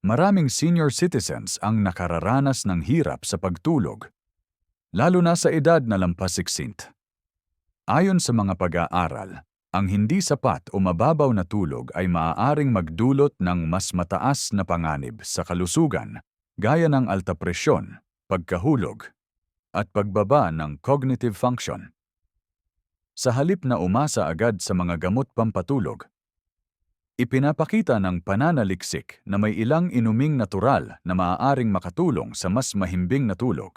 maraming senior citizens ang nakararanas ng hirap sa pagtulog, lalo na sa edad na lampas 60. Ayon sa mga pag-aaral, ang hindi sapat o mababaw na tulog ay maaaring magdulot ng mas mataas na panganib sa kalusugan, gaya ng alta presyon, pagkahulog, at pagbaba ng cognitive function. Sa halip na umasa agad sa mga gamot pampatulog, ipinapakita ng pananaliksik na may ilang inuming natural na maaaring makatulong sa mas mahimbing na tulog.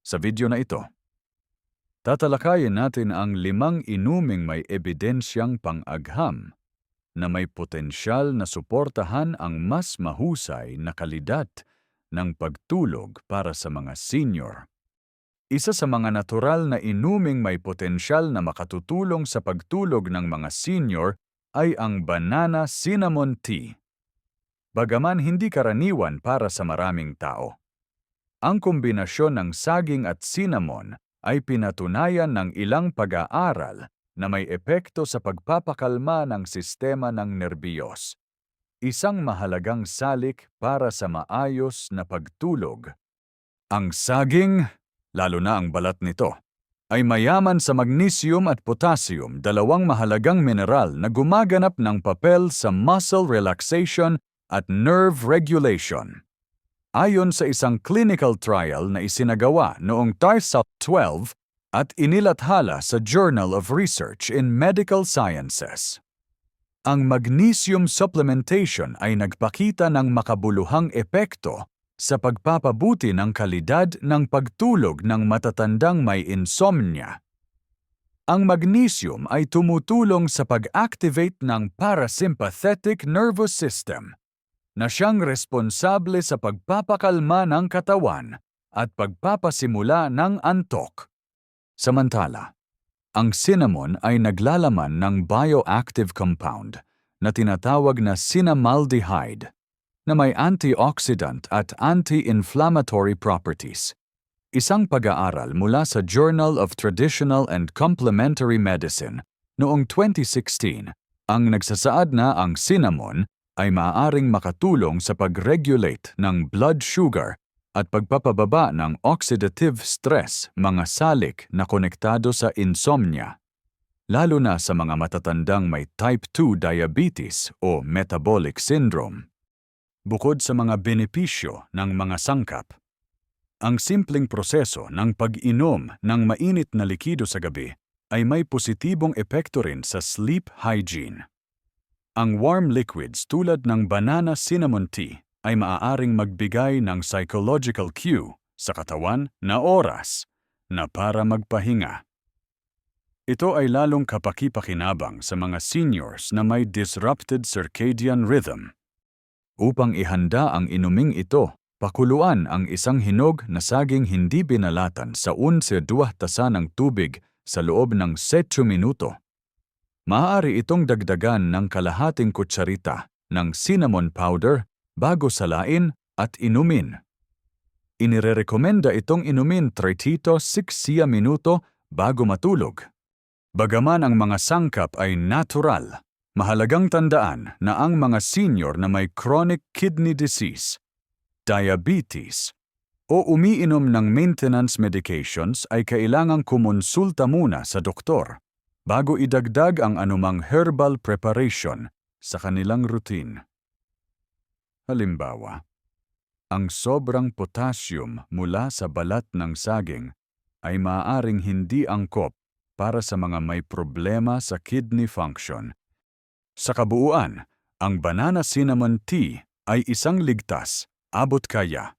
Sa video na ito, tatalakayin natin ang limang inuming may ebidensyang pang-agham na may potensyal na suportahan ang mas mahusay na kalidad ng pagtulog para sa mga senior. Isa sa mga natural na inuming may potensyal na makatutulong sa pagtulog ng mga senior ay ang banana cinnamon tea. Bagaman hindi karaniwan para sa maraming tao. Ang kombinasyon ng saging at cinnamon ay pinatunayan ng ilang pag-aaral na may epekto sa pagpapakalma ng sistema ng nerbiyos. Isang mahalagang salik para sa maayos na pagtulog. Ang saging lalo na ang balat nito, ay mayaman sa magnesium at potassium, dalawang mahalagang mineral na gumaganap ng papel sa muscle relaxation at nerve regulation. Ayon sa isang clinical trial na isinagawa noong TARSA 12 at inilathala sa Journal of Research in Medical Sciences. Ang magnesium supplementation ay nagpakita ng makabuluhang epekto sa pagpapabuti ng kalidad ng pagtulog ng matatandang may insomnia. Ang magnesium ay tumutulong sa pag-activate ng parasympathetic nervous system na siyang responsable sa pagpapakalma ng katawan at pagpapasimula ng antok. Samantala, ang cinnamon ay naglalaman ng bioactive compound na tinatawag na cinnamaldehyde na may antioxidant at anti-inflammatory properties. Isang pag-aaral mula sa Journal of Traditional and Complementary Medicine noong 2016 ang nagsasaad na ang cinnamon ay maaaring makatulong sa pag-regulate ng blood sugar at pagpapababa ng oxidative stress, mga salik na konektado sa insomnia, lalo na sa mga matatandang may type 2 diabetes o metabolic syndrome. Bukod sa mga benepisyo ng mga sangkap, ang simpleng proseso ng pag-inom ng mainit na likido sa gabi ay may positibong epekto rin sa sleep hygiene. Ang warm liquids tulad ng banana cinnamon tea ay maaaring magbigay ng psychological cue sa katawan na oras na para magpahinga. Ito ay lalong kapakipakinabang sa mga seniors na may disrupted circadian rhythm Upang ihanda ang inuming ito, pakuluan ang isang hinog na saging hindi binalatan sa 11 tasa ng tubig sa loob ng 7 minuto. Maaari itong dagdagan ng kalahating kutsarita ng cinnamon powder bago salain at inumin. Inirerekomenda itong inumin 30 60 minuto bago matulog. Bagaman ang mga sangkap ay natural, Mahalagang tandaan na ang mga senior na may chronic kidney disease, diabetes, o umiinom ng maintenance medications ay kailangang kumonsulta muna sa doktor bago idagdag ang anumang herbal preparation sa kanilang routine. Halimbawa, ang sobrang potassium mula sa balat ng saging ay maaaring hindi angkop para sa mga may problema sa kidney function sa kabuuan, ang banana cinnamon tea ay isang ligtas, abot kaya,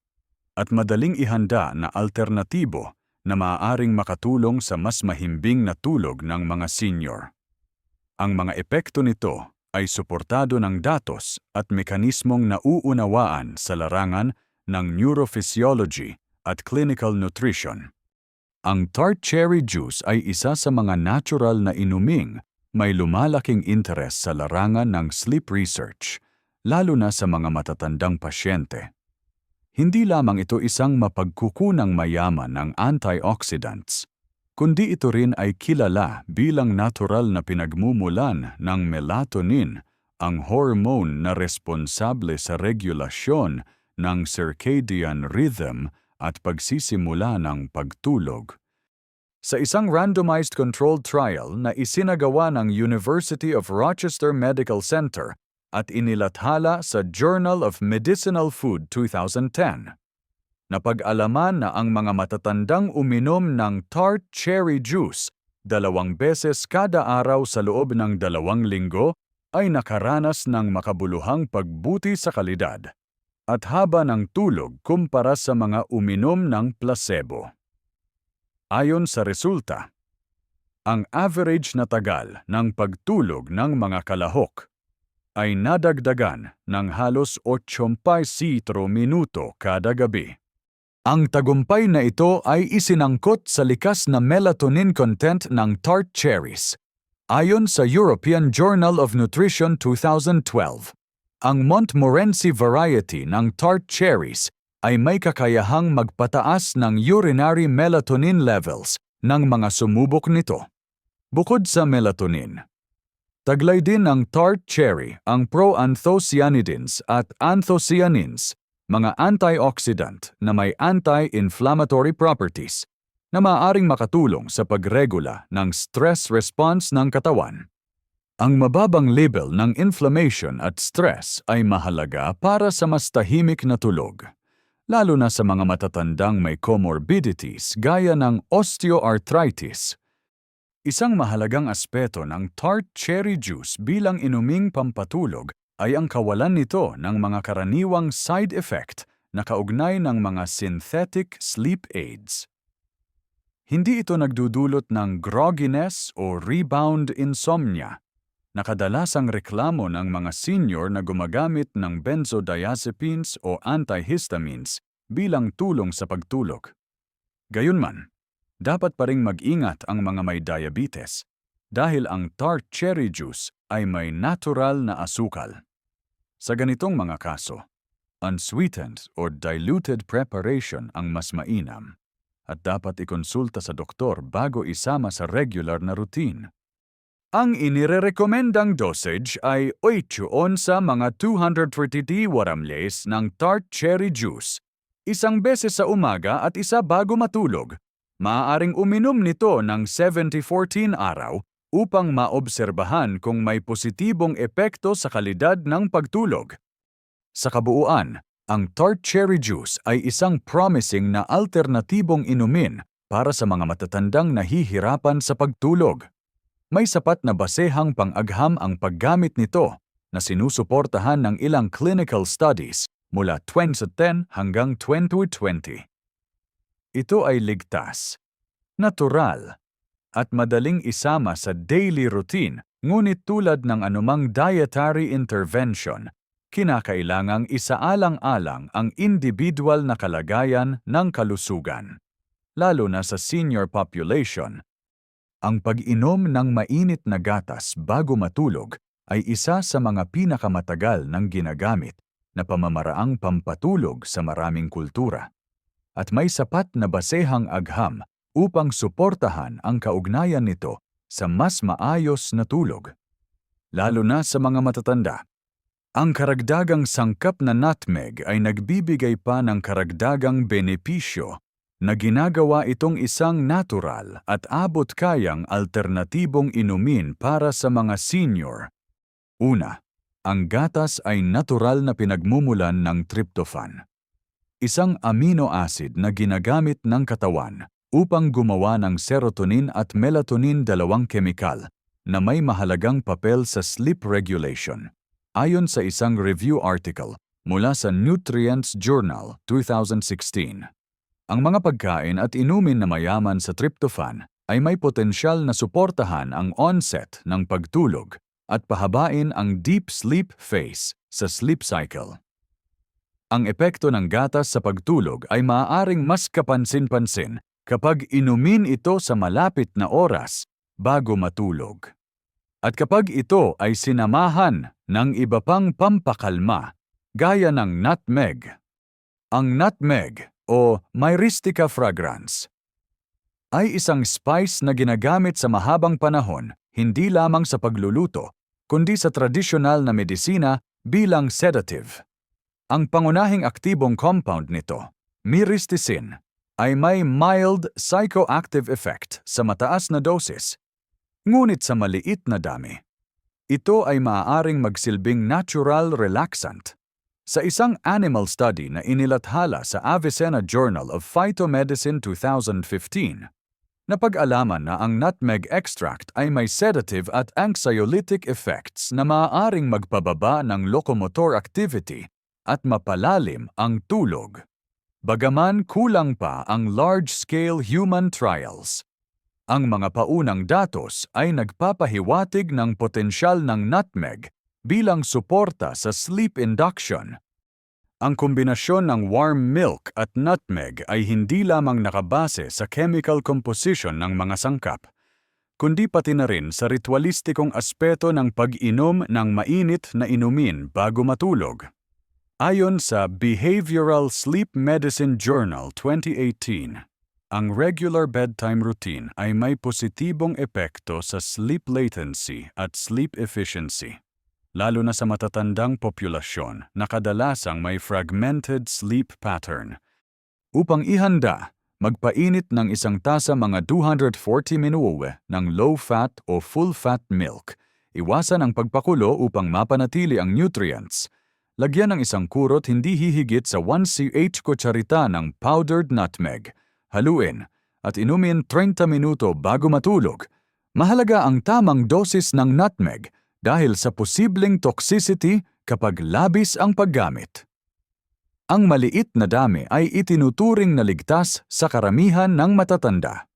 at madaling ihanda na alternatibo na maaaring makatulong sa mas mahimbing na tulog ng mga senior. Ang mga epekto nito ay suportado ng datos at mekanismong nauunawaan sa larangan ng neurophysiology at clinical nutrition. Ang tart cherry juice ay isa sa mga natural na inuming may lumalaking interes sa larangan ng sleep research, lalo na sa mga matatandang pasyente. Hindi lamang ito isang mapagkukunang mayaman ng antioxidants, kundi ito rin ay kilala bilang natural na pinagmumulan ng melatonin ang hormone na responsable sa regulasyon ng circadian rhythm at pagsisimula ng pagtulog. Sa isang randomized controlled trial na isinagawa ng University of Rochester Medical Center at inilathala sa Journal of Medicinal Food 2010, napag-alaman na ang mga matatandang uminom ng tart cherry juice dalawang beses kada araw sa loob ng dalawang linggo ay nakaranas ng makabuluhang pagbuti sa kalidad at haba ng tulog kumpara sa mga uminom ng placebo. Ayon sa resulta, ang average na tagal ng pagtulog ng mga kalahok ay nadagdagan ng halos 84 minuto kada gabi. Ang tagumpay na ito ay isinangkot sa likas na melatonin content ng tart cherries. Ayon sa European Journal of Nutrition 2012, ang Montmorency variety ng tart cherries ay may kakayahang magpataas ng urinary melatonin levels ng mga sumubok nito. Bukod sa melatonin, taglay din ng tart cherry ang proanthocyanidins at anthocyanins, mga antioxidant na may anti-inflammatory properties na maaaring makatulong sa pagregula ng stress response ng katawan. Ang mababang level ng inflammation at stress ay mahalaga para sa mas tahimik na tulog lalo na sa mga matatandang may comorbidities gaya ng osteoarthritis. Isang mahalagang aspeto ng tart cherry juice bilang inuming pampatulog ay ang kawalan nito ng mga karaniwang side effect na kaugnay ng mga synthetic sleep aids. Hindi ito nagdudulot ng grogginess o rebound insomnia, nakadalasang reklamo ng mga senior na gumagamit ng benzodiazepines o antihistamines bilang tulong sa pagtulog. Gayunman, dapat pa ring mag-ingat ang mga may diabetes dahil ang tart cherry juice ay may natural na asukal. Sa ganitong mga kaso, unsweetened or diluted preparation ang mas mainam at dapat ikonsulta sa doktor bago isama sa regular na routine. Ang inirerekomendang dosage ay 8 onsa mga 230 waramles ng tart cherry juice, isang beses sa umaga at isa bago matulog. Maaaring uminom nito ng 70-14 araw upang maobserbahan kung may positibong epekto sa kalidad ng pagtulog. Sa kabuuan, ang tart cherry juice ay isang promising na alternatibong inumin para sa mga matatandang nahihirapan sa pagtulog. May sapat na basehang pang-agham ang paggamit nito na sinusuportahan ng ilang clinical studies mula 2010 hanggang 2020. Ito ay ligtas, natural, at madaling isama sa daily routine ngunit tulad ng anumang dietary intervention, kinakailangang isaalang-alang ang individual na kalagayan ng kalusugan, lalo na sa senior population ang pag-inom ng mainit na gatas bago matulog ay isa sa mga pinakamatagal ng ginagamit na pamamaraang pampatulog sa maraming kultura. At may sapat na basehang agham upang suportahan ang kaugnayan nito sa mas maayos na tulog. Lalo na sa mga matatanda. Ang karagdagang sangkap na nutmeg ay nagbibigay pa ng karagdagang benepisyo na ginagawa itong isang natural at abot-kayang alternatibong inumin para sa mga senior. Una, ang gatas ay natural na pinagmumulan ng tryptophan. Isang amino acid na ginagamit ng katawan upang gumawa ng serotonin at melatonin dalawang kemikal na may mahalagang papel sa sleep regulation. Ayon sa isang review article mula sa Nutrients Journal 2016. Ang mga pagkain at inumin na mayaman sa tryptophan ay may potensyal na suportahan ang onset ng pagtulog at pahabain ang deep sleep phase sa sleep cycle. Ang epekto ng gatas sa pagtulog ay maaaring mas kapansin-pansin kapag inumin ito sa malapit na oras bago matulog. At kapag ito ay sinamahan ng iba pang pampakalma, gaya ng nutmeg. Ang nutmeg o Myristica fragrans ay isang spice na ginagamit sa mahabang panahon hindi lamang sa pagluluto kundi sa tradisyonal na medisina bilang sedative. Ang pangunahing aktibong compound nito, myristicin, ay may mild psychoactive effect sa mataas na dosis, ngunit sa maliit na dami. Ito ay maaaring magsilbing natural relaxant. Sa isang animal study na inilathala sa Avicenna Journal of Phytomedicine 2015, napag-alaman na ang nutmeg extract ay may sedative at anxiolytic effects na maaaring magpababa ng locomotor activity at mapalalim ang tulog. Bagaman kulang pa ang large-scale human trials, ang mga paunang datos ay nagpapahiwatig ng potensyal ng nutmeg bilang suporta sa sleep induction. Ang kombinasyon ng warm milk at nutmeg ay hindi lamang nakabase sa chemical composition ng mga sangkap, kundi pati na rin sa ritualistikong aspeto ng pag-inom ng mainit na inumin bago matulog. Ayon sa Behavioral Sleep Medicine Journal 2018, ang regular bedtime routine ay may positibong epekto sa sleep latency at sleep efficiency, lalo na sa matatandang populasyon na kadalasang may fragmented sleep pattern. Upang ihanda, magpainit ng isang tasa mga 240 minuwe ng low-fat o full-fat milk. Iwasan ang pagpakulo upang mapanatili ang nutrients – Lagyan ng isang kurot hindi hihigit sa 1 ch kutsarita ng powdered nutmeg. Haluin at inumin 30 minuto bago matulog. Mahalaga ang tamang dosis ng nutmeg dahil sa posibleng toxicity kapag labis ang paggamit. Ang maliit na dami ay itinuturing na ligtas sa karamihan ng matatanda.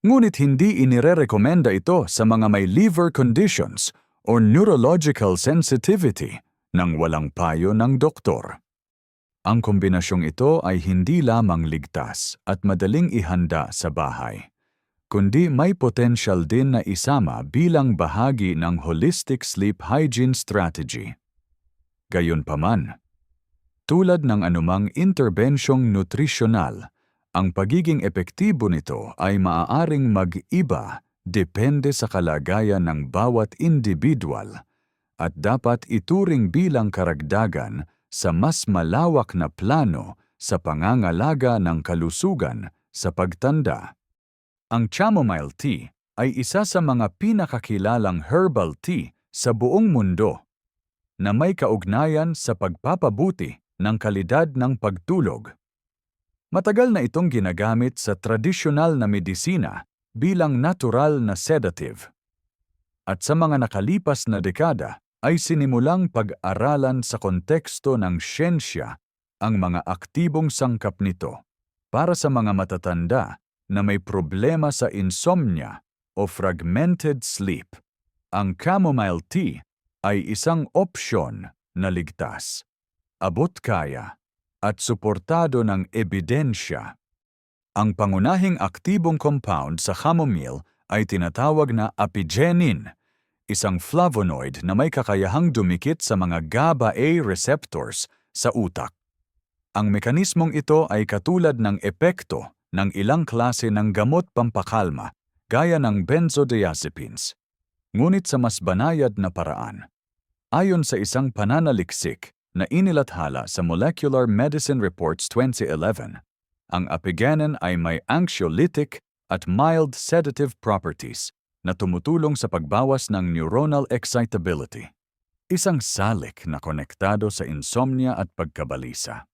Ngunit hindi inirerekomenda ito sa mga may liver conditions or neurological sensitivity nang walang payo ng doktor. Ang kombinasyong ito ay hindi lamang ligtas at madaling ihanda sa bahay, kundi may potential din na isama bilang bahagi ng holistic sleep hygiene strategy. Gayunpaman, tulad ng anumang interbensyong nutrisyonal, ang pagiging epektibo nito ay maaaring mag-iba depende sa kalagayan ng bawat individual at dapat ituring bilang karagdagan sa mas malawak na plano sa pangangalaga ng kalusugan sa pagtanda. Ang chamomile tea ay isa sa mga pinakakilalang herbal tea sa buong mundo na may kaugnayan sa pagpapabuti ng kalidad ng pagtulog. Matagal na itong ginagamit sa tradisyonal na medisina bilang natural na sedative. At sa mga nakalipas na dekada, ay sinimulang pag-aralan sa konteksto ng siyensya ang mga aktibong sangkap nito para sa mga matatanda na may problema sa insomnia o fragmented sleep. Ang chamomile tea ay isang opsyon na ligtas, abot kaya, at suportado ng ebidensya. Ang pangunahing aktibong compound sa chamomile ay tinatawag na apigenin isang flavonoid na may kakayahang dumikit sa mga GABA-A receptors sa utak. Ang mekanismong ito ay katulad ng epekto ng ilang klase ng gamot pampakalma gaya ng benzodiazepines, ngunit sa mas banayad na paraan. Ayon sa isang pananaliksik na inilathala sa Molecular Medicine Reports 2011, ang apigenin ay may anxiolytic at mild sedative properties na tumutulong sa pagbawas ng neuronal excitability, isang salik na konektado sa insomnia at pagkabalisa.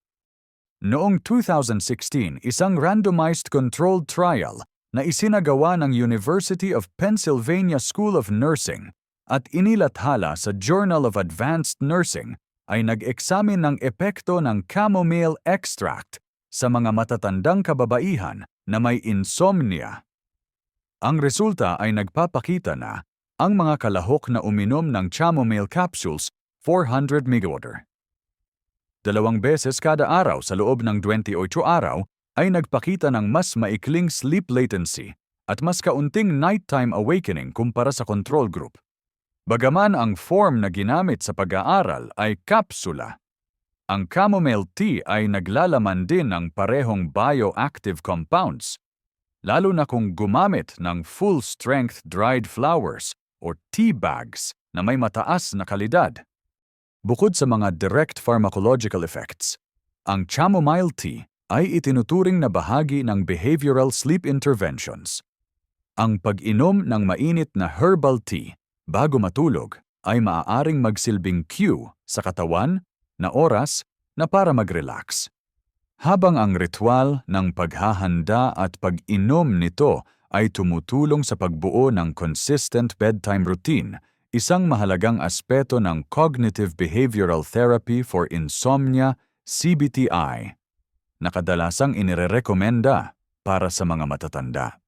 Noong 2016, isang randomized controlled trial na isinagawa ng University of Pennsylvania School of Nursing at inilathala sa Journal of Advanced Nursing ay nag-eksamin ng epekto ng chamomile extract sa mga matatandang kababaihan na may insomnia ang resulta ay nagpapakita na ang mga kalahok na uminom ng chamomile capsules 400 mg. Dalawang beses kada araw sa loob ng 28 araw ay nagpakita ng mas maikling sleep latency at mas kaunting nighttime awakening kumpara sa control group. Bagaman ang form na ginamit sa pag-aaral ay kapsula, ang chamomile tea ay naglalaman din ng parehong bioactive compounds lalo na kung gumamit ng full-strength dried flowers o tea bags na may mataas na kalidad. Bukod sa mga direct pharmacological effects, ang chamomile tea ay itinuturing na bahagi ng behavioral sleep interventions. Ang pag-inom ng mainit na herbal tea bago matulog ay maaaring magsilbing cue sa katawan na oras na para mag-relax. Habang ang ritual ng paghahanda at pag-inom nito ay tumutulong sa pagbuo ng consistent bedtime routine, isang mahalagang aspeto ng cognitive behavioral therapy for insomnia, CBTI, na kadalasang inirerekomenda para sa mga matatanda.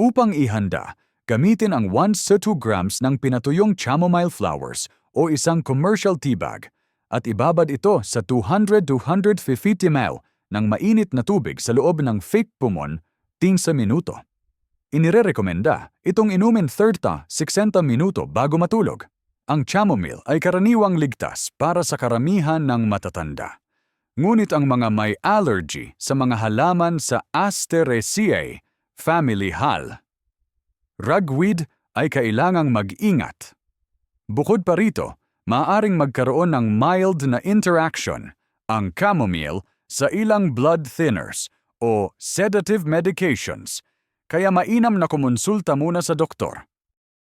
Upang ihanda, gamitin ang 1 to 2 grams ng pinatuyong chamomile flowers o isang commercial tea bag at ibabad ito sa 200-250 ml ng mainit na tubig sa loob ng fake pumon ting sa minuto. Inirerekomenda itong inumin 30-60 minuto bago matulog. Ang chamomile ay karaniwang ligtas para sa karamihan ng matatanda. Ngunit ang mga may allergy sa mga halaman sa Asteraceae family hal, ragweed ay kailangang mag-ingat. Bukod pa rito, maaring magkaroon ng mild na interaction ang chamomile sa ilang blood thinners o sedative medications kaya mainam na kumonsulta muna sa doktor.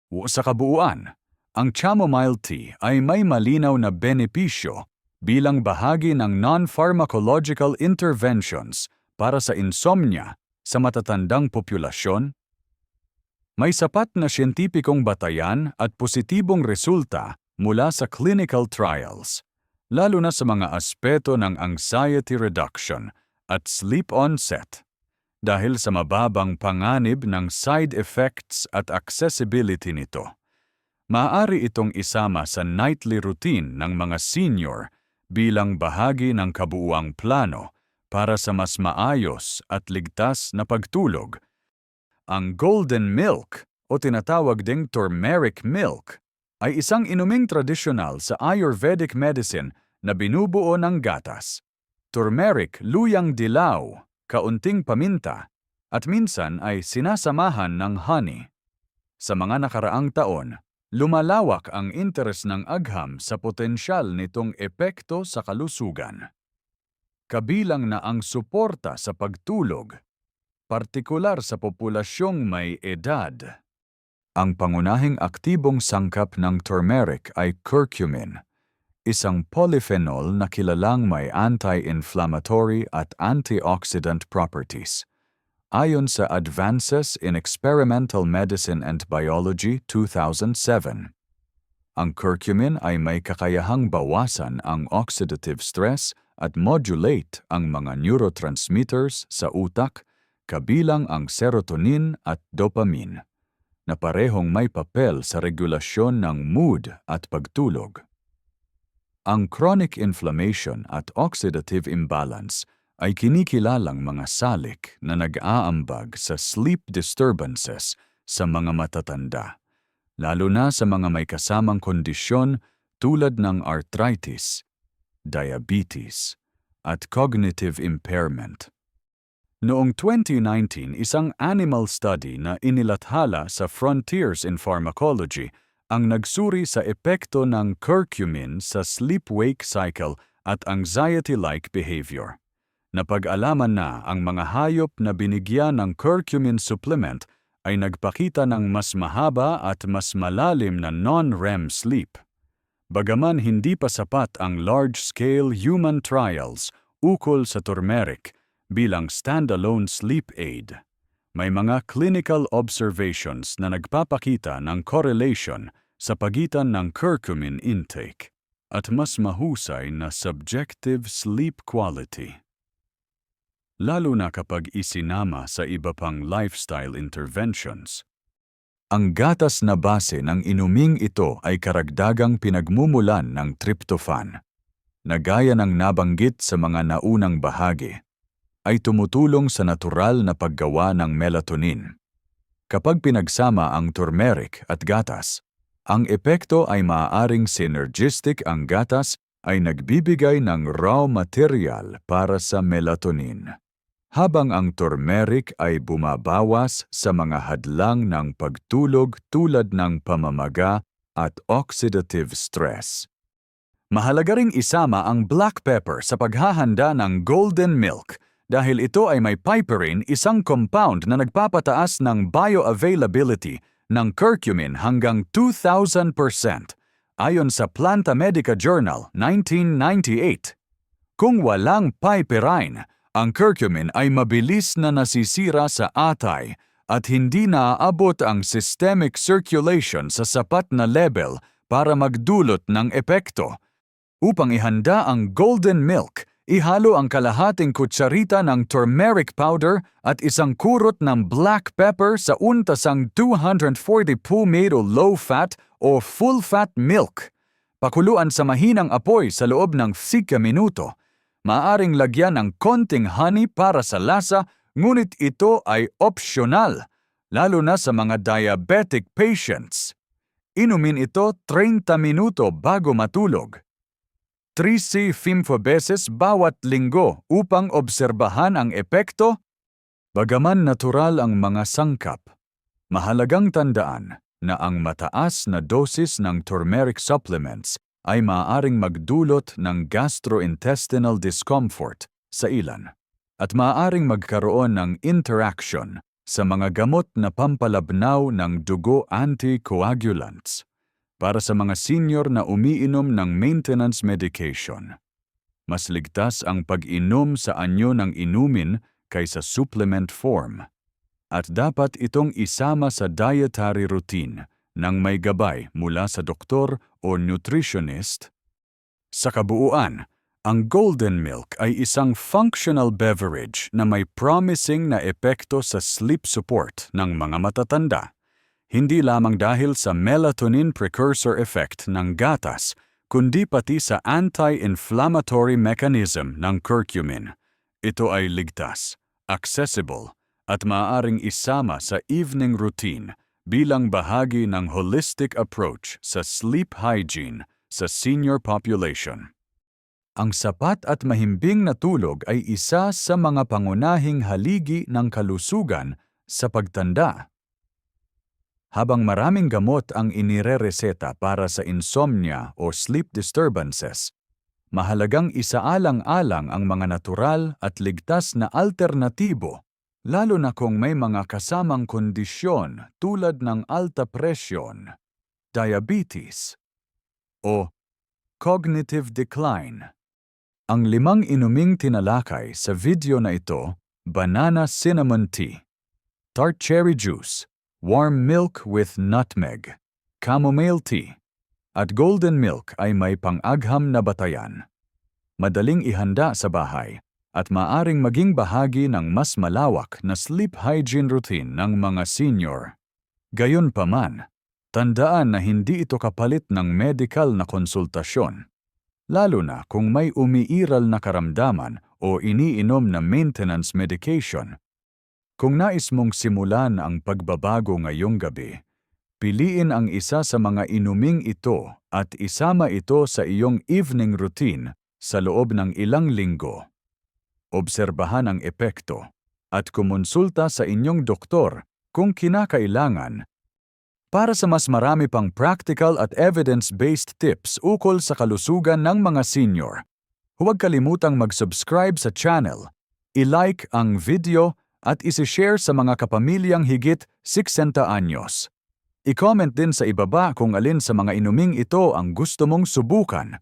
O sa kabuuan, ang chamomile tea ay may malinaw na benepisyo bilang bahagi ng non-pharmacological interventions para sa insomnia sa matatandang populasyon. May sapat na siyentipikong batayan at positibong resulta mula sa clinical trials, lalo na sa mga aspeto ng anxiety reduction at sleep onset dahil sa mababang panganib ng side effects at accessibility nito. Maaari itong isama sa nightly routine ng mga senior bilang bahagi ng kabuuang plano para sa mas maayos at ligtas na pagtulog. Ang golden milk o tinatawag ding turmeric milk ay isang inuming tradisyonal sa Ayurvedic medicine na binubuo ng gatas. Turmeric luyang dilaw kaunting paminta, at minsan ay sinasamahan ng honey. Sa mga nakaraang taon, lumalawak ang interes ng agham sa potensyal nitong epekto sa kalusugan. Kabilang na ang suporta sa pagtulog, partikular sa populasyong may edad. Ang pangunahing aktibong sangkap ng turmeric ay curcumin, isang polyphenol na kilalang may anti-inflammatory at antioxidant properties. Ayon sa Advances in Experimental Medicine and Biology 2007, ang curcumin ay may kakayahang bawasan ang oxidative stress at modulate ang mga neurotransmitters sa utak kabilang ang serotonin at dopamine, na parehong may papel sa regulasyon ng mood at pagtulog. Ang chronic inflammation at oxidative imbalance ay kinikilalang mga salik na nag-aambag sa sleep disturbances sa mga matatanda, lalo na sa mga may kasamang kondisyon tulad ng arthritis, diabetes, at cognitive impairment. Noong 2019, isang animal study na inilathala sa Frontiers in Pharmacology – ang nagsuri sa epekto ng curcumin sa sleep-wake cycle at anxiety-like behavior. Napag-alaman na ang mga hayop na binigyan ng curcumin supplement ay nagpakita ng mas mahaba at mas malalim na non-REM sleep. Bagaman hindi pa sapat ang large-scale human trials ukol sa turmeric bilang standalone sleep aid may mga clinical observations na nagpapakita ng correlation sa pagitan ng curcumin intake at mas mahusay na subjective sleep quality. Lalo na kapag isinama sa iba pang lifestyle interventions. Ang gatas na base ng inuming ito ay karagdagang pinagmumulan ng tryptophan, na gaya ng nabanggit sa mga naunang bahagi ay tumutulong sa natural na paggawa ng melatonin. Kapag pinagsama ang turmeric at gatas, ang epekto ay maaaring synergistic ang gatas ay nagbibigay ng raw material para sa melatonin. Habang ang turmeric ay bumabawas sa mga hadlang ng pagtulog tulad ng pamamaga at oxidative stress. Mahalaga ring isama ang black pepper sa paghahanda ng golden milk dahil ito ay may piperine, isang compound na nagpapataas ng bioavailability ng curcumin hanggang 2,000% ayon sa Planta Medica Journal 1998. Kung walang piperine, ang curcumin ay mabilis na nasisira sa atay at hindi naaabot ang systemic circulation sa sapat na level para magdulot ng epekto. Upang ihanda ang golden milk, ihalo ang kalahating kutsarita ng turmeric powder at isang kurot ng black pepper sa untasang 240 pumedo low-fat o full-fat milk. Pakuluan sa mahinang apoy sa loob ng 5 minuto. Maaring lagyan ng konting honey para sa lasa, ngunit ito ay optional, lalo na sa mga diabetic patients. Inumin ito 30 minuto bago matulog. 3C beses bawat linggo upang obserbahan ang epekto. Bagaman natural ang mga sangkap, mahalagang tandaan na ang mataas na dosis ng turmeric supplements ay maaaring magdulot ng gastrointestinal discomfort sa ilan at maaaring magkaroon ng interaction sa mga gamot na pampalabnaw ng dugo anticoagulants para sa mga senior na umiinom ng maintenance medication. Mas ligtas ang pag-inom sa anyo ng inumin kaysa supplement form. At dapat itong isama sa dietary routine ng may gabay mula sa doktor o nutritionist. Sa kabuuan, ang golden milk ay isang functional beverage na may promising na epekto sa sleep support ng mga matatanda hindi lamang dahil sa melatonin precursor effect ng gatas, kundi pati sa anti-inflammatory mechanism ng curcumin. Ito ay ligtas, accessible, at maaaring isama sa evening routine bilang bahagi ng holistic approach sa sleep hygiene sa senior population. Ang sapat at mahimbing na tulog ay isa sa mga pangunahing haligi ng kalusugan sa pagtanda habang maraming gamot ang inirereseta para sa insomnia o sleep disturbances, mahalagang isaalang-alang ang mga natural at ligtas na alternatibo, lalo na kung may mga kasamang kondisyon tulad ng alta presyon, diabetes, o cognitive decline. Ang limang inuming tinalakay sa video na ito, banana cinnamon tea, tart cherry juice, warm milk with nutmeg, chamomile tea, at golden milk ay may pang-agham na batayan. Madaling ihanda sa bahay at maaring maging bahagi ng mas malawak na sleep hygiene routine ng mga senior. Gayunpaman, tandaan na hindi ito kapalit ng medical na konsultasyon, lalo na kung may umiiral na karamdaman o iniinom na maintenance medication kung nais mong simulan ang pagbabago ngayong gabi, piliin ang isa sa mga inuming ito at isama ito sa iyong evening routine sa loob ng ilang linggo. Obserbahan ang epekto at kumonsulta sa inyong doktor kung kinakailangan para sa mas marami pang practical at evidence-based tips ukol sa kalusugan ng mga senior. Huwag kalimutang mag-subscribe sa channel, i-like ang video at isi-share sa mga kapamilyang higit 60 anyos. I-comment din sa ibaba kung alin sa mga inuming ito ang gusto mong subukan